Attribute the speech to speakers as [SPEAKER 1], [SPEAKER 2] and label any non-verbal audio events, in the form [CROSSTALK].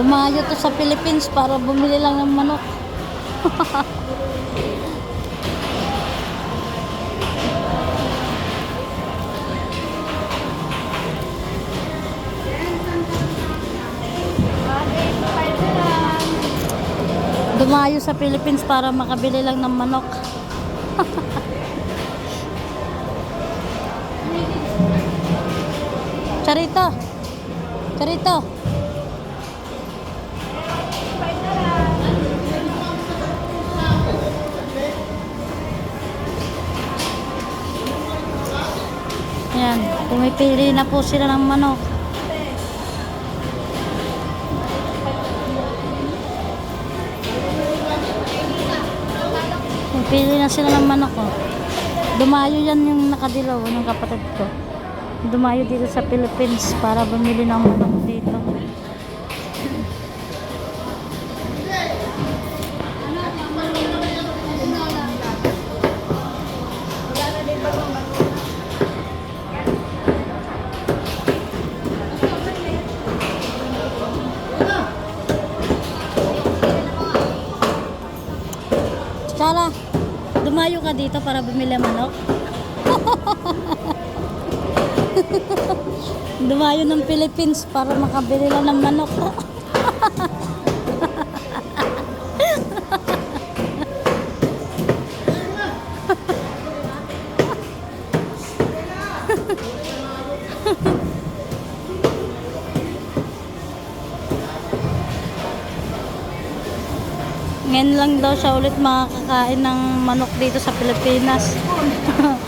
[SPEAKER 1] Dumayo to sa Philippines para bumili lang ng manok. Dumayo sa Philippines para makabili lang ng manok. [LAUGHS] Charito. Charito. Ayan, pumipili na po sila ng manok. Pumipili na sila ng manok oh. Dumayo yan yung nakadilaw, ng kapatid ko. Dumayo dito sa Philippines para bumili ng manok dito. Chala, dumayo ka dito para bumili manok? [LAUGHS] dumayo ng Philippines para makabili lang ng manok. [LAUGHS] Ngayon lang daw siya ulit makakain ng manok dito sa Pilipinas. [LAUGHS]